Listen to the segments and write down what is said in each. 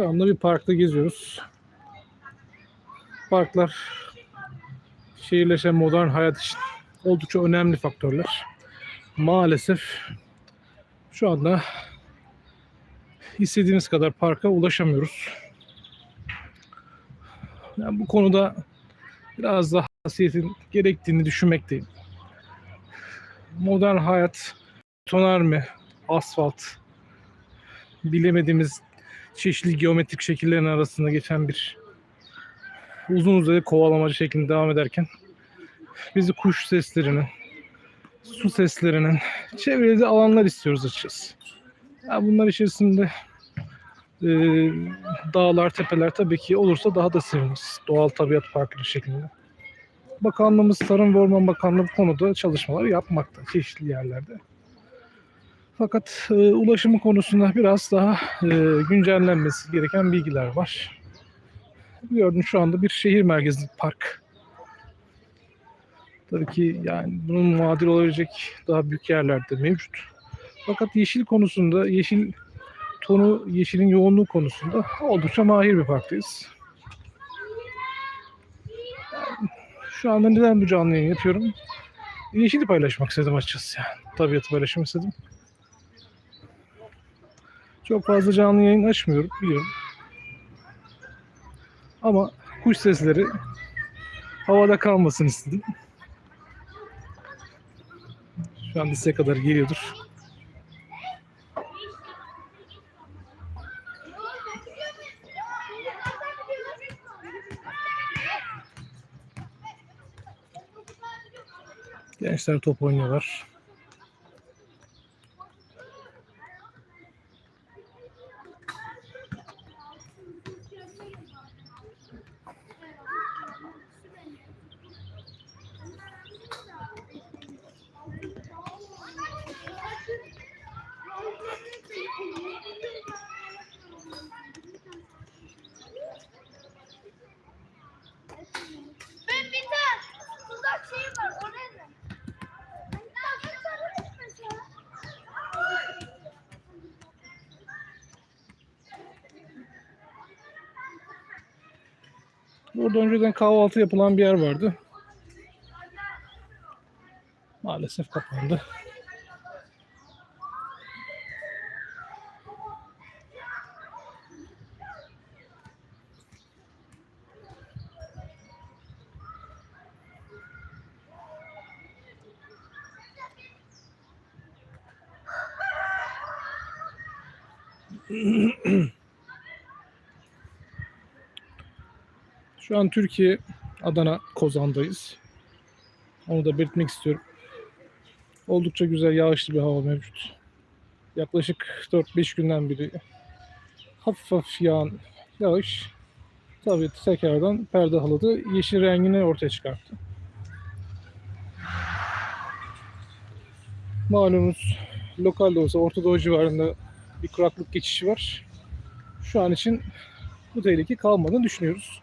Şu anda bir parkta geziyoruz. Parklar şehirleşen modern hayat için oldukça önemli faktörler. Maalesef şu anda istediğimiz kadar parka ulaşamıyoruz. Yani bu konuda biraz daha hassasiyetin gerektiğini düşünmekteyim. Modern hayat toner mi, asfalt, bilemediğimiz çeşitli geometrik şekillerin arasında geçen bir uzun uzadı kovalamacı şeklinde devam ederken bizi kuş seslerinin, su seslerinin çevrede alanlar istiyoruz açıkçası. Ya bunlar içerisinde e, dağlar, tepeler tabii ki olursa daha da seviniriz. Doğal tabiat parkları şeklinde. Bakanlığımız, Tarım ve Orman Bakanlığı bu konuda çalışmalar yapmakta çeşitli yerlerde. Fakat e, ulaşımı konusunda biraz daha e, güncellenmesi gereken bilgiler var. Gördüm şu anda bir şehir merkezi park. Tabii ki yani bunun muadil olabilecek daha büyük yerlerde mevcut. Fakat yeşil konusunda, yeşil tonu, yeşilin yoğunluğu konusunda oldukça mahir bir parktayız. Şu anda neden bu canlı yayın yapıyorum? Yeşili paylaşmak istedim açıkçası yani. Tabiatı paylaşmak istedim. Çok fazla canlı yayın açmıyorum biliyorum. Ama kuş sesleri havada kalmasın istedim. Şu an size kadar geliyordur. Gençler top oynuyorlar. Burada önceden kahvaltı yapılan bir yer vardı. Maalesef kapandı. Şu an Türkiye Adana Kozan'dayız. Onu da belirtmek istiyorum. Oldukça güzel yağışlı bir hava mevcut. Yaklaşık 4-5 günden beri hafif hafif yağan yağış tabii tekrardan perde haladı. Yeşil rengini ortaya çıkarttı. Malumunuz lokal de olsa Orta Doğu civarında bir kuraklık geçişi var. Şu an için bu tehlike kalmadığını düşünüyoruz.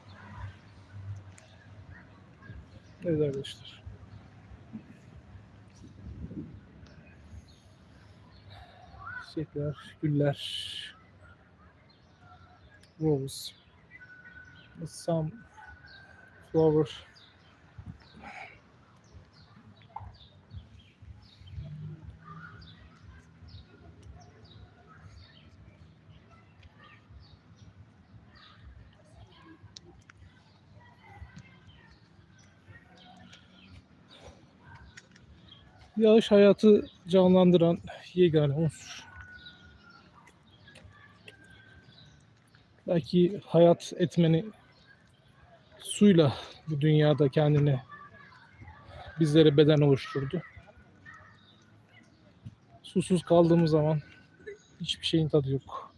Evet arkadaşlar. Çiçekler, güller, rose, some flower. Yağış hayatı canlandıran yegane unsur. Belki hayat etmeni suyla bu dünyada kendine bizlere beden oluşturdu. Susuz kaldığımız zaman hiçbir şeyin tadı yok.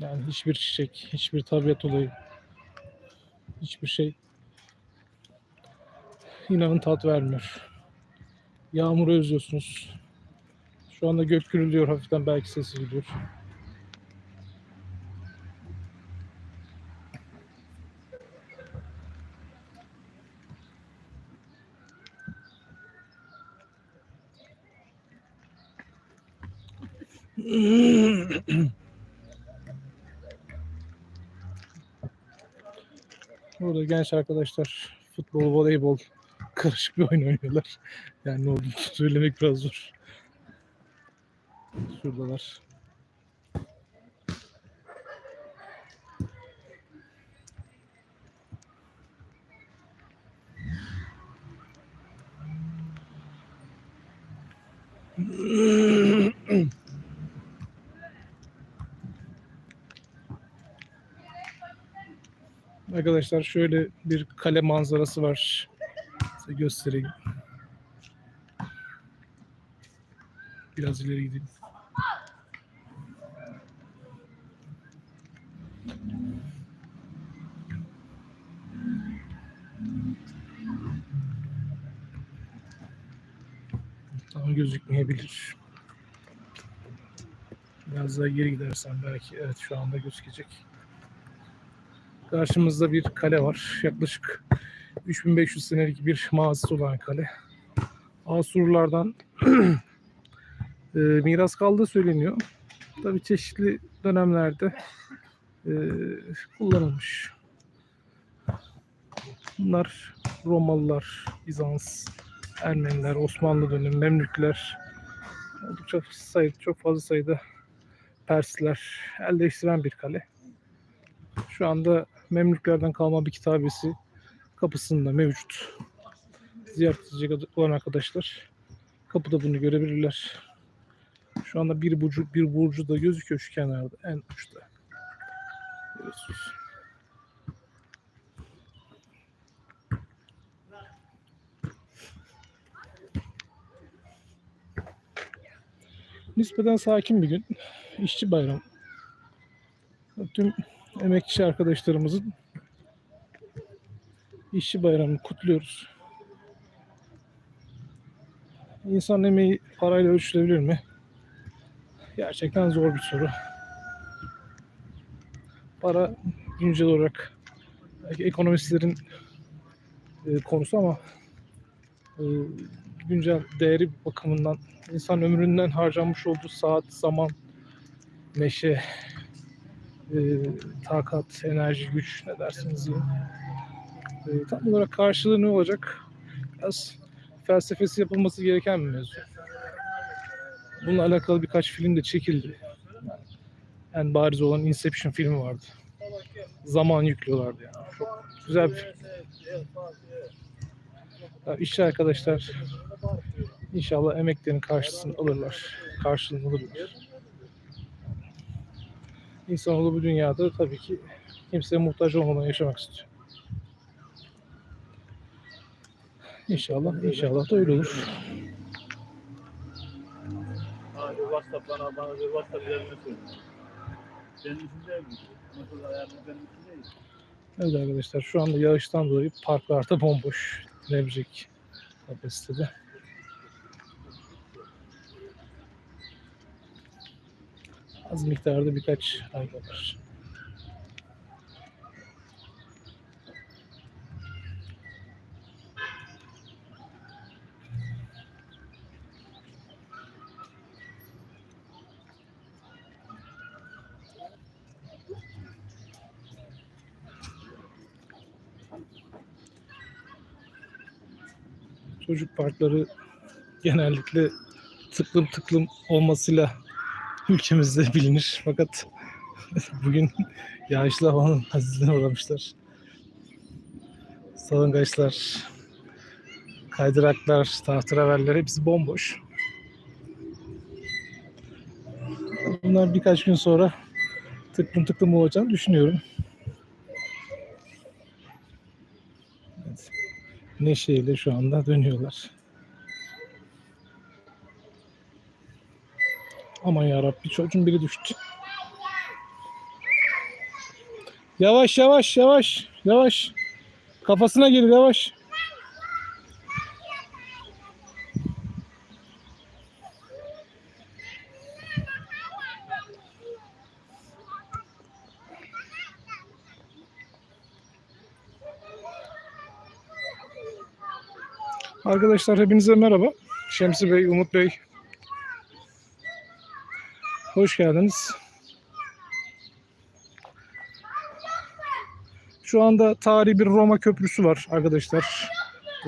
Yani hiçbir çiçek, hiçbir tabiat olayı, hiçbir şey inanın tat vermiyor. Yağmuru özlüyorsunuz. Şu anda gök gürülüyor hafiften belki sesi gidiyor. Burada genç arkadaşlar futbol, voleybol karışık bir oyun oynuyorlar. Yani ne olduğunu söylemek biraz zor. Şuradalar. Arkadaşlar şöyle bir kale manzarası var. Size göstereyim. Biraz ileri gideyim. Tam gözükmeyebilir. Biraz daha geri gidersem belki evet şu anda gözükecek. Karşımızda bir kale var. Yaklaşık 3500 senelik bir mazisi olan kale. Asurlardan e, miras kaldığı söyleniyor. Tabi çeşitli dönemlerde e, kullanılmış. Bunlar Romalılar, Bizans, Ermeniler, Osmanlı dönemi, Memlükler, oldukça sayı, çok fazla sayıda Persler el değiştiren bir kale. Şu anda Memlüklerden kalma bir kitabesi kapısında mevcut. Ziyaret edecek olan arkadaşlar kapıda bunu görebilirler. Şu anda bir burcu, bir burcu da gözüküyor şu kenarda en uçta. Görüyorsunuz. Nispeten sakin bir gün. İşçi bayramı. Tüm emekçi arkadaşlarımızın işçi bayramını kutluyoruz. İnsan emeği parayla ölçülebilir mi? Gerçekten zor bir soru. Para güncel olarak ekonomistlerin e, konusu ama e, güncel değeri bakımından insan ömründen harcanmış olduğu saat, zaman, meşe, e, takat, enerji, güç ne dersiniz yiyin. E, tam olarak karşılığı ne olacak? Biraz felsefesi yapılması gereken bir mevzu. Bununla alakalı birkaç film de çekildi. En bariz olan Inception filmi vardı. Zaman yüklüyorlardı yani. Çok güzel bir film. Ya işçi arkadaşlar inşallah emeklerin karşısını alırlar. Karşılığını alırlar. İnsanoğlu bu dünyada tabii ki kimseye muhtaç olmadan yaşamak istiyor. İnşallah, inşallah da öyle olur. Hadi WhatsApp bana, bana bir WhatsApp üzerine söyle. Senin için değil mi? Nasıl ayarlı benim için değil. Evet arkadaşlar şu anda yağıştan dolayı parklarda bomboş dinebilecek kapasitede. Az miktarda birkaç araba var. Çocuk parkları genellikle tıklım tıklım olmasıyla ülkemizde bilinir. Fakat bugün yağışlı havanın azizliğine uğramışlar. Salıngaçlar, kaydıraklar, tahtıraverler hepsi bomboş. Bunlar birkaç gün sonra tıklım tıklım olacağını düşünüyorum. Neşeyle şu anda dönüyorlar. Aman yarabbi çocuğun biri düştü. Yavaş yavaş yavaş yavaş. Kafasına gelir yavaş. Arkadaşlar hepinize merhaba. Şemsi Bey, Umut Bey. Hoş geldiniz. Şu anda tarihi bir Roma köprüsü var arkadaşlar.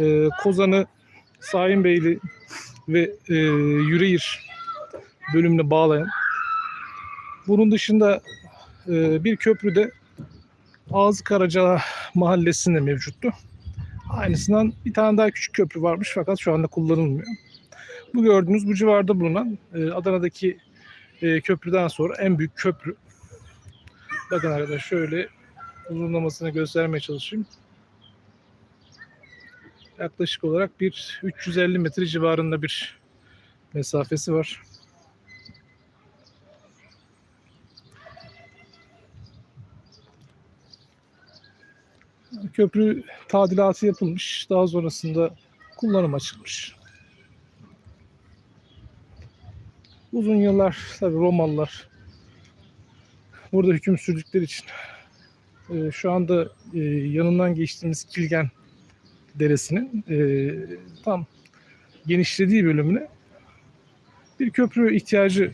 Ee, Kozan'ı Sayınbeyli ve e, Yüreğir bölümüne bağlayan. Bunun dışında e, bir köprü de Ağzı Karaca mahallesinde mevcuttu. Aynısından bir tane daha küçük köprü varmış fakat şu anda kullanılmıyor. Bu gördüğünüz bu civarda bulunan e, Adana'daki e, köprüden sonra en büyük köprü. Bakın arkadaşlar şöyle uzunlamasını göstermeye çalışayım. Yaklaşık olarak bir 350 metre civarında bir mesafesi var. Köprü tadilatı yapılmış. Daha sonrasında kullanım açılmış. Uzun yıllar tabii Romalılar burada hüküm sürdükleri için e, şu anda e, yanından geçtiğimiz Kilgen Deresi'nin e, tam genişlediği bölümüne bir köprü ihtiyacı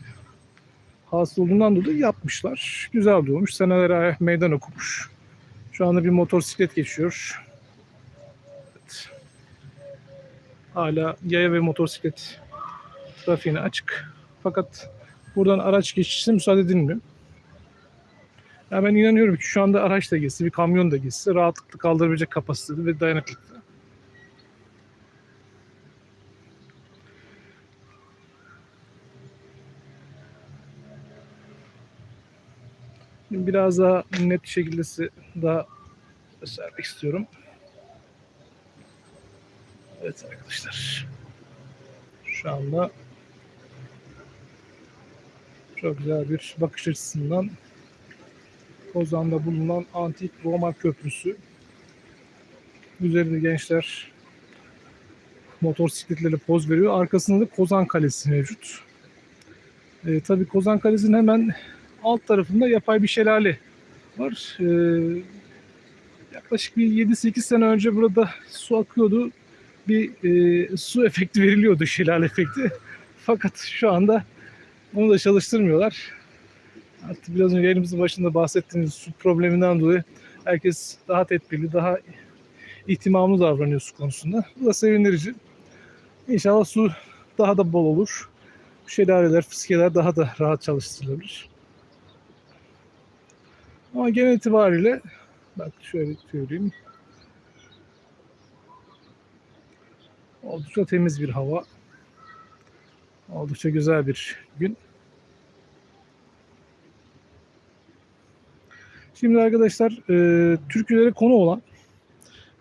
hasıl olduğundan dolayı yapmışlar. Güzel durmuş. Senelere meydan okumuş. Şu anda bir motosiklet geçiyor. Evet. Hala yaya ve motosiklet trafiğine açık. Fakat buradan araç geçişine müsaade edilmiyor. Ya ben inanıyorum ki şu anda araç da geçse, bir kamyon da geçse rahatlıkla kaldırabilecek kapasitede ve dayanıklıkta. Şimdi biraz daha net şekilde size daha göstermek istiyorum. Evet arkadaşlar. Şu anda çok güzel bir bakış açısından Kozan'da bulunan antik Roma köprüsü. Üzerinde gençler motosikletlerle poz veriyor. Arkasında da Kozan Kalesi mevcut. Ee, tabii Kozan Kalesi'nin hemen alt tarafında yapay bir şelale var. Ee, yaklaşık bir 7-8 sene önce burada su akıyordu. Bir e, su efekti veriliyordu, şelale efekti. Fakat şu anda onu da çalıştırmıyorlar. Artık biraz önce yayınımızın başında bahsettiğimiz su probleminden dolayı herkes daha tedbirli, daha ihtimamlı davranıyor su konusunda. Bu da sevindirici. İnşallah su daha da bol olur. Şelaleler, fıskiyeler daha da rahat çalıştırılabilir. Ama genel itibariyle bak şöyle söyleyeyim. Oldukça temiz bir hava. Oldukça güzel bir gün. Şimdi arkadaşlar e, türkülere konu olan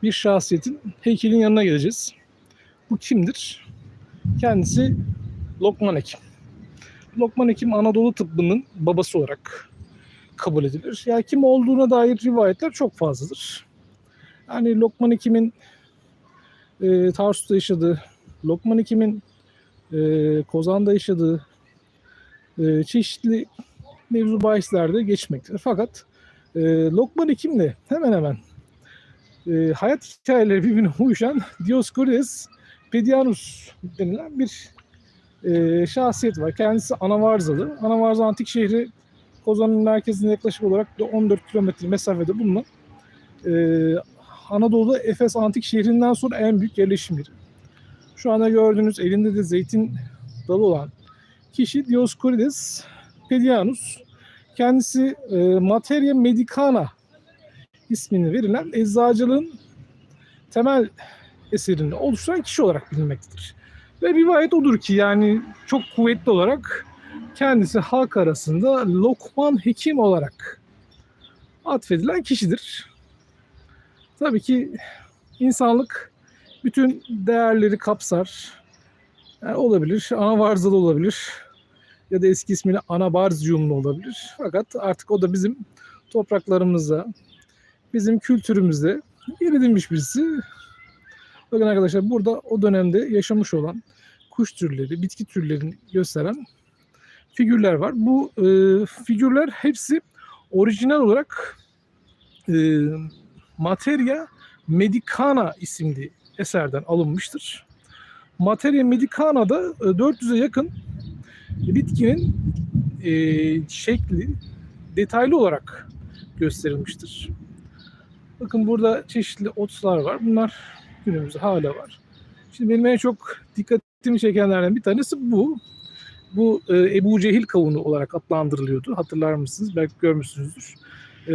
bir şahsiyetin heykelin yanına geleceğiz. Bu kimdir? Kendisi Lokman Hekim. Lokman Hekim Anadolu tıbbının babası olarak kabul edilir. Yani kim olduğuna dair rivayetler çok fazladır. Yani Lokman Hekim'in e, Tarsus'ta yaşadığı, Lokman Hekim'in e, Kozan'da yaşadığı e, çeşitli mevzu bahislerde geçmektedir. Fakat e, Lokman Hekim'le hemen hemen e, hayat hikayeleri birbirine uyuşan Dioscorides Pedianus denilen bir e, şahsiyet var. Kendisi Anavarzalı. Anavarza antik şehri Kozan'ın merkezinde yaklaşık olarak da 14 kilometre mesafede bulunan e, Anadolu'da Efes antik şehrinden sonra en büyük yerleşim yeri. Şu anda gördüğünüz elinde de zeytin dalı olan kişi Dioscorides Pedianus. Kendisi e, Materia Medicana ismini verilen eczacılığın temel eserini oluşturan kişi olarak bilinmektedir. Ve rivayet odur ki yani çok kuvvetli olarak kendisi halk arasında Lokman Hekim olarak atfedilen kişidir. Tabii ki insanlık bütün değerleri kapsar. Yani olabilir, anavarzalı olabilir ya da eski ismiyle anabarziyumlu olabilir. Fakat artık o da bizim topraklarımızda, bizim kültürümüzde yer edinmiş birisi. Bakın arkadaşlar burada o dönemde yaşamış olan kuş türleri, bitki türlerini gösteren figürler var. Bu e, figürler hepsi orijinal olarak e, Materia Medicana isimli eserden alınmıştır. Materia Medicana'da e, 400'e yakın bitkinin e, şekli detaylı olarak gösterilmiştir. Bakın burada çeşitli otlar var. Bunlar günümüzde hala var. Şimdi benim en çok dikkatimi çekenlerden bir tanesi bu. Bu e, Ebu Cehil kavunu olarak adlandırılıyordu. Hatırlar mısınız? Belki görmüşsünüzdür. E,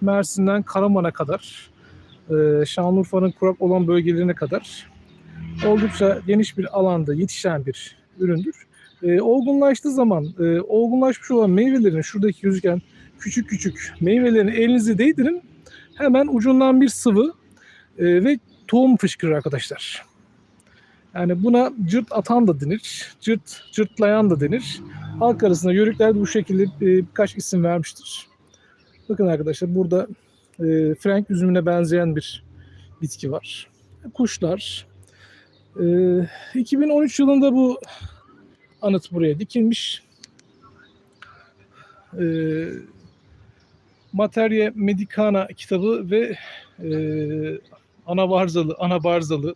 Mersin'den Karaman'a kadar, e, Şanlıurfa'nın kurak olan bölgelerine kadar oldukça geniş bir alanda yetişen bir üründür. E, olgunlaştığı zaman, e, olgunlaşmış olan meyvelerin şuradaki gözüken küçük küçük meyvelerini elinize değdirin. Hemen ucundan bir sıvı e, ve tohum fışkırır arkadaşlar. Yani buna cırt atan da denir, cırt cırtlayan da denir. Halk arasında yörükler de bu şekilde e, birkaç isim vermiştir. Bakın arkadaşlar burada e, Frank üzümüne benzeyen bir bitki var. Kuşlar. E, 2013 yılında bu anıt buraya dikilmiş. E, Materia Medicana kitabı ve e, Anavarzalı, Anabarzalı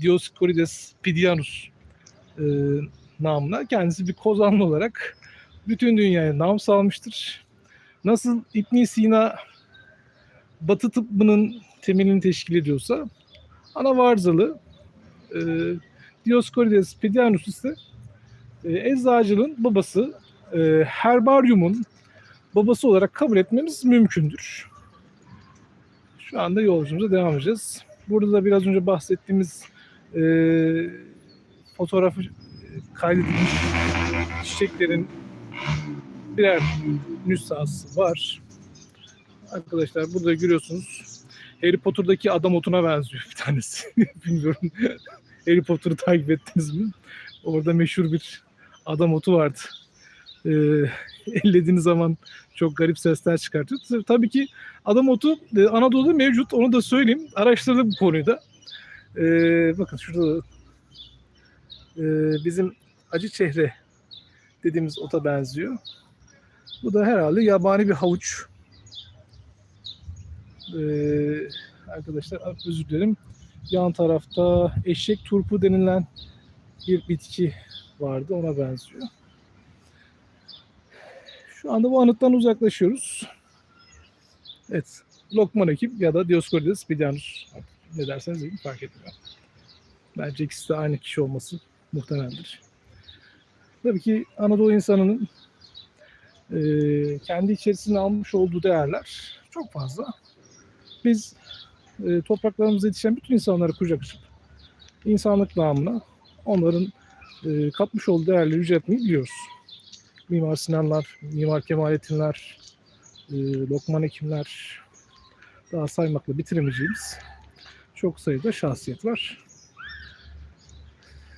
Dioscorides Pidianus e, namına kendisi bir kozanlı olarak bütün dünyaya nam salmıştır. Nasıl İbn Sina Batı tıbbının temelini teşkil ediyorsa Anavarzalı e, Dioscorides Pidianus ise e, eczacılığın babası, e, herbaryumun babası olarak kabul etmemiz mümkündür. Şu anda yolculuğumuza devam edeceğiz. Burada da biraz önce bahsettiğimiz e, fotoğrafı kaydedilmiş çiçeklerin birer nüshası var. Arkadaşlar burada görüyorsunuz Harry Potter'daki adam otuna benziyor bir tanesi. Bilmiyorum Harry Potter'ı takip ettiniz mi? Orada meşhur bir adam otu vardı. Ee, ellediğiniz zaman çok garip sesler çıkartıyor. Tabii ki adam otu e, Anadolu'da mevcut. Onu da söyleyeyim. Araştırdık bu konuyu da. Ee, bakın şurada e, bizim acı çehre dediğimiz ota benziyor. Bu da herhalde yabani bir havuç. Ee, arkadaşlar özür dilerim. Yan tarafta eşek turpu denilen bir bitki vardı. Ona benziyor. Şu anda bu anıttan uzaklaşıyoruz. Evet. Lokman ekip ya da Dioscorides Pidianus. Ne derseniz deyin fark etmiyor. Bence ikisi de aynı kişi olması muhtemeldir. Tabii ki Anadolu insanının e, kendi içerisine almış olduğu değerler çok fazla. Biz e, topraklarımızda yetişen bütün insanları kucak açıp insanlık namına onların e, katmış olduğu değerleri yüceltmeyi biliyoruz. Mimar Sinanlar, Mimar Kemalettinler, e, Lokman Hekimler, daha saymakla bitiremeyeceğimiz çok sayıda şahsiyet var.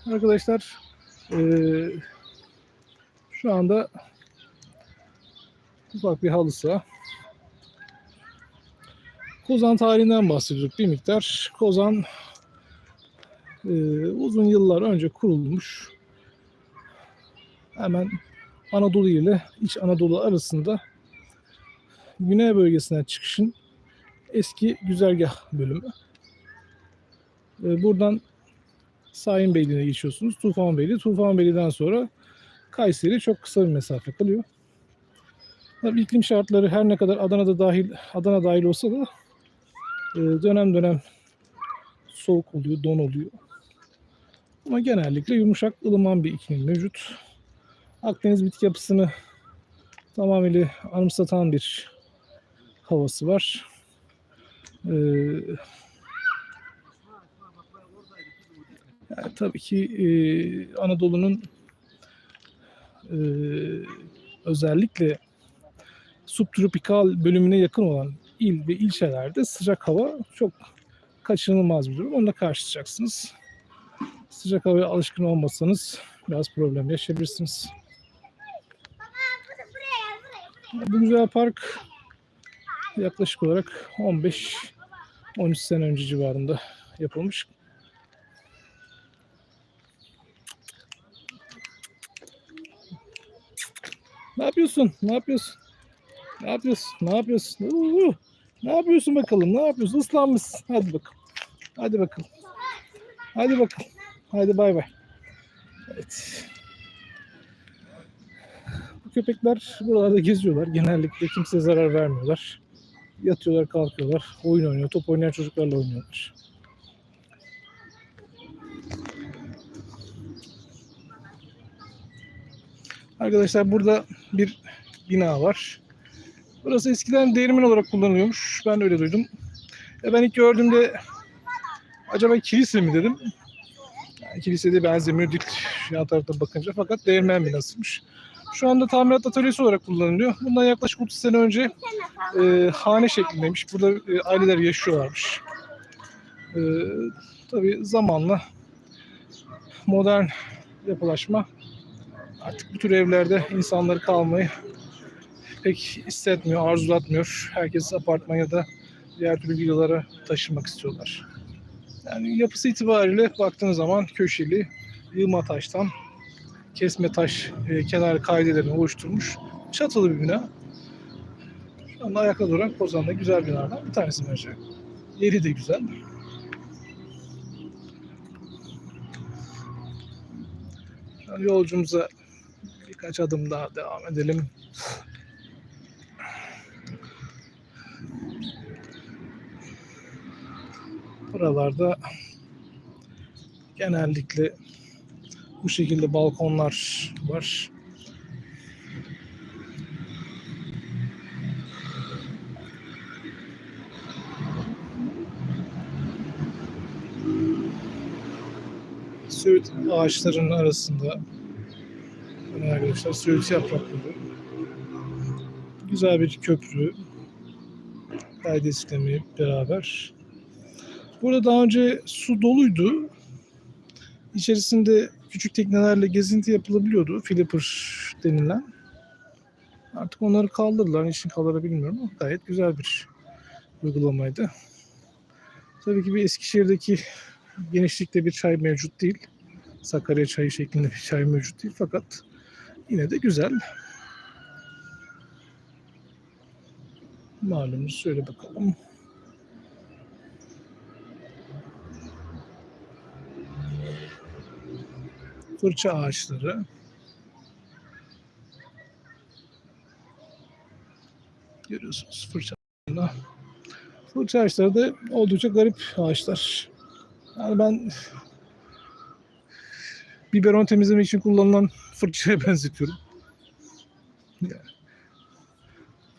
Arkadaşlar e, şu anda ufak bir halı saha. Kozan tarihinden bahsediyorduk bir miktar. Kozan e, uzun yıllar önce kurulmuş. Hemen Anadolu ile İç Anadolu arasında güney bölgesinden çıkışın eski güzergah bölümü. E, buradan Sahin Beyliği'ne geçiyorsunuz. Tufan Beyliği. Tufan Beyliği'den sonra Kayseri çok kısa bir mesafe kalıyor. Tabii iklim şartları her ne kadar Adana'da dahil Adana dahil olsa da e, dönem dönem soğuk oluyor, don oluyor. Ama genellikle yumuşak, ılıman bir iklim mevcut. Akdeniz bitki yapısını tamamıyla anımsatan bir havası var. Ee, yani tabii ki e, Anadolu'nun e, özellikle subtropikal bölümüne yakın olan il ve ilçelerde sıcak hava çok kaçınılmaz bir durum. Onunla karşılaşacaksınız. Sıcak havaya alışkın olmasanız biraz problem yaşayabilirsiniz. Bu güzel park yaklaşık olarak 15 13 sene önce civarında yapılmış. Ne yapıyorsun? Ne yapıyorsun? Ne yapıyorsun? Ne yapıyorsun? Uuu. Ne yapıyorsun bakalım? Ne yapıyorsun? Islanmışsın. Hadi bakalım. Hadi bakalım. Hadi bakalım. Hadi bay bay. Evet. Bu köpekler buralarda geziyorlar. Genellikle kimseye zarar vermiyorlar. Yatıyorlar, kalkıyorlar, oyun oynuyor, top oynayan çocuklarla oynuyorlar. Arkadaşlar burada bir bina var. Burası eskiden değirmen olarak kullanılıyormuş. Ben öyle duydum. E ben ilk gördüğümde acaba kilise mi dedim. Yani kilisede benzemiyor dik yan tarafta bakınca fakat değirmen binasıymış. Şu anda tamirat atölyesi olarak kullanılıyor. Bundan yaklaşık 30 sene önce e, hane şeklindeymiş. Burada e, aileler yaşıyorlarmış. E, tabii zamanla modern yapılaşma artık bu tür evlerde insanları kalmayı pek hissetmiyor, arzulatmıyor. Herkes apartman ya da diğer türlü villalara taşınmak istiyorlar. Yani yapısı itibariyle baktığınız zaman köşeli, yığma taştan kesme taş e, kenar kaidelerini oluşturmuş çatılı bir bina. Şu anda ayakta duran Kozan'da güzel binalardan bir tanesi bence. Yeri de güzel. An yolcumuza birkaç adım daha devam edelim. Buralarda genellikle bu şekilde balkonlar var. Söğüt ağaçlarının arasında böyle arkadaşlar söğüt yaprakları. Güzel bir köprü. Kaydı sistemi beraber. Burada daha önce su doluydu. İçerisinde küçük teknelerle gezinti yapılabiliyordu. Flipper denilen. Artık onları kaldırdılar. Niçin kaldırdı bilmiyorum ama gayet güzel bir uygulamaydı. Tabii ki bir Eskişehir'deki genişlikte bir çay mevcut değil. Sakarya çayı şeklinde bir çay mevcut değil fakat yine de güzel. Malumuz şöyle bakalım. Fırça ağaçları. Görüyorsunuz fırça ağaçlarında. Fırça ağaçları da oldukça garip ağaçlar. Yani ben biberon temizlemek için kullanılan fırçaya benzetiyorum.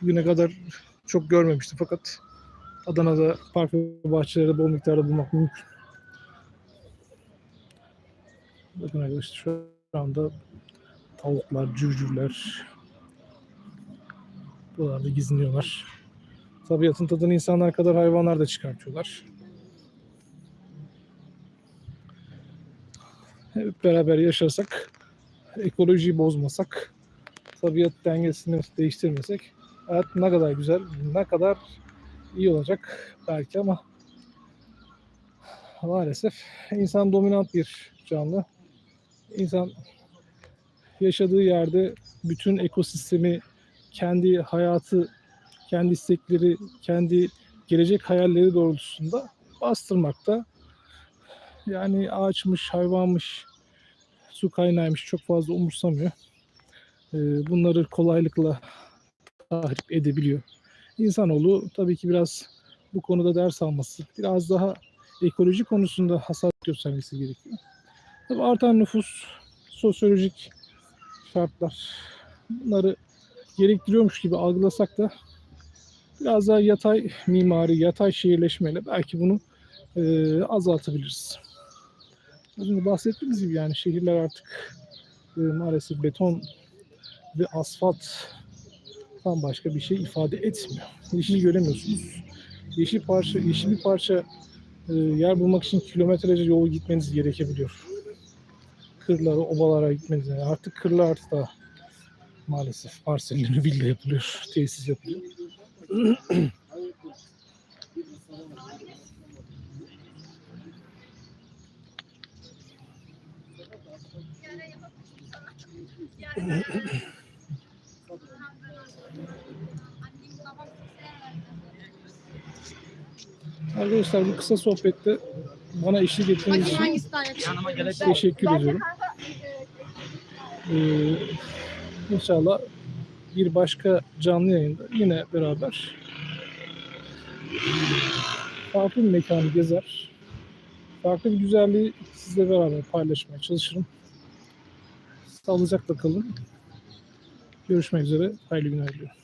Bugüne kadar çok görmemiştim fakat Adana'da park ve bahçelerde bol miktarda bulmak mümkün. Bakın arkadaşlar şu anda tavuklar, cürcürler buralarda gizleniyorlar. Tabiatın tadını insanlar kadar hayvanlar da çıkartıyorlar. Hep beraber yaşarsak, ekolojiyi bozmasak, tabiat dengesini değiştirmesek hayat ne kadar güzel, ne kadar iyi olacak belki ama maalesef insan dominant bir canlı. İnsan yaşadığı yerde bütün ekosistemi, kendi hayatı, kendi istekleri, kendi gelecek hayalleri doğrultusunda bastırmakta. Yani ağaçmış, hayvanmış, su kaynağıymış çok fazla umursamıyor. Ee, Bunları kolaylıkla tahrip edebiliyor. İnsanoğlu tabii ki biraz bu konuda ders alması, biraz daha ekoloji konusunda hassas göstermesi gerekiyor. Tabii artan nüfus, sosyolojik şartlar bunları gerektiriyormuş gibi algılasak da biraz daha yatay mimari, yatay şehirleşmeyle belki bunu e, azaltabiliriz. Az önce bahsettiğimiz gibi yani şehirler artık e, maalesef beton ve asfalt başka bir şey ifade etmiyor. Yeşil göremiyorsunuz. Yeşil parça, yeşil bir parça e, yer bulmak için kilometrelerce yol gitmeniz gerekebiliyor. Kırlara, obalara gitmeniz. Yani artık kırlar da maalesef parselleniyor, villa yapılıyor, tesis yapılıyor. Arkadaşlar bu kısa sohbette bana eşlik ettiğiniz için Yanıma teşekkür ediyorum. Ee, inşallah bir başka canlı yayında yine beraber farklı bir mekanı gezer. Farklı bir güzelliği sizle beraber paylaşmaya çalışırım. Sağlıcakla kalın. Görüşmek üzere. Hayırlı günler diliyorum.